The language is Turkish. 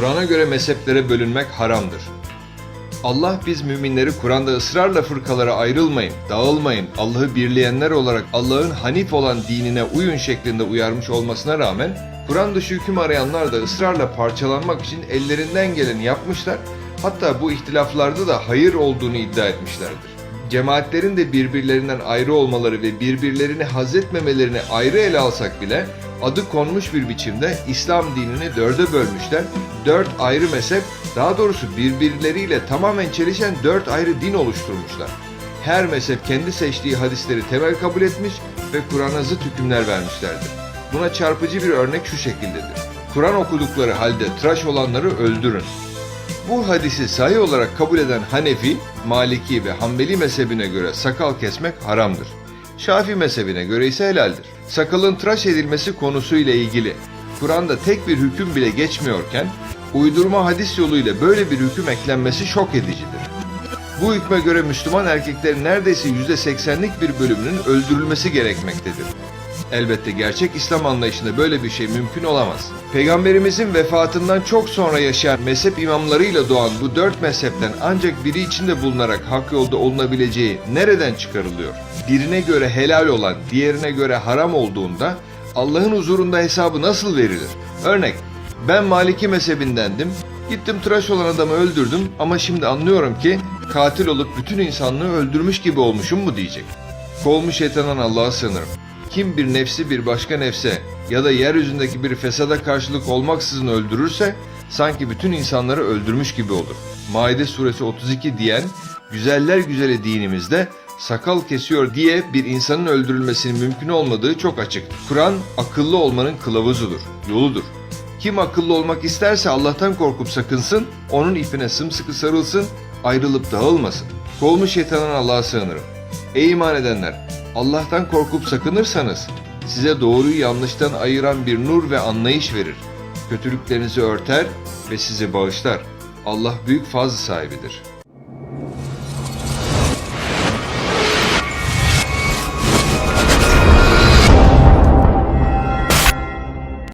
Kur'an'a göre mezheplere bölünmek haramdır. Allah biz müminleri Kur'an'da ısrarla fırkalara ayrılmayın, dağılmayın, Allah'ı birleyenler olarak Allah'ın hanif olan dinine uyun şeklinde uyarmış olmasına rağmen Kur'an dışı hüküm arayanlar da ısrarla parçalanmak için ellerinden geleni yapmışlar. Hatta bu ihtilaflarda da hayır olduğunu iddia etmişlerdir. Cemaatlerin de birbirlerinden ayrı olmaları ve birbirlerini hazretmemelerini ayrı ele alsak bile adı konmuş bir biçimde İslam dinini dörde bölmüşler. Dört ayrı mezhep, daha doğrusu birbirleriyle tamamen çelişen dört ayrı din oluşturmuşlar. Her mezhep kendi seçtiği hadisleri temel kabul etmiş ve Kur'an'a zıt hükümler vermişlerdir. Buna çarpıcı bir örnek şu şekildedir. Kur'an okudukları halde tıraş olanları öldürün. Bu hadisi sahih olarak kabul eden Hanefi, Maliki ve Hanbeli mezhebine göre sakal kesmek haramdır. Şafi mezhebine göre ise helaldir. Sakalın tıraş edilmesi konusuyla ilgili Kur'an'da tek bir hüküm bile geçmiyorken uydurma hadis yoluyla böyle bir hüküm eklenmesi şok edicidir. Bu hükme göre Müslüman erkeklerin neredeyse %80'lik bir bölümünün öldürülmesi gerekmektedir. Elbette gerçek İslam anlayışında böyle bir şey mümkün olamaz. Peygamberimizin vefatından çok sonra yaşayan mezhep imamlarıyla doğan bu dört mezhepten ancak biri içinde bulunarak hak yolda olunabileceği nereden çıkarılıyor? Birine göre helal olan, diğerine göre haram olduğunda Allah'ın huzurunda hesabı nasıl verilir? Örnek, ben Maliki mezhebindendim, gittim tıraş olan adamı öldürdüm ama şimdi anlıyorum ki katil olup bütün insanlığı öldürmüş gibi olmuşum mu diyecek. Kovmuş şeytandan Allah'a sığınırım. Kim bir nefsi bir başka nefse ya da yeryüzündeki bir fesada karşılık olmaksızın öldürürse sanki bütün insanları öldürmüş gibi olur. Maide suresi 32 diyen güzeller güzeli dinimizde sakal kesiyor diye bir insanın öldürülmesinin mümkün olmadığı çok açık. Kur'an akıllı olmanın kılavuzudur, yoludur. Kim akıllı olmak isterse Allah'tan korkup sakınsın, onun ipine sımsıkı sarılsın, ayrılıp dağılmasın. Kovmuş şeytandan Allah'a sığınırım. Ey iman edenler! Allah'tan korkup sakınırsanız size doğruyu yanlıştan ayıran bir nur ve anlayış verir. Kötülüklerinizi örter ve sizi bağışlar. Allah büyük fazl sahibidir.''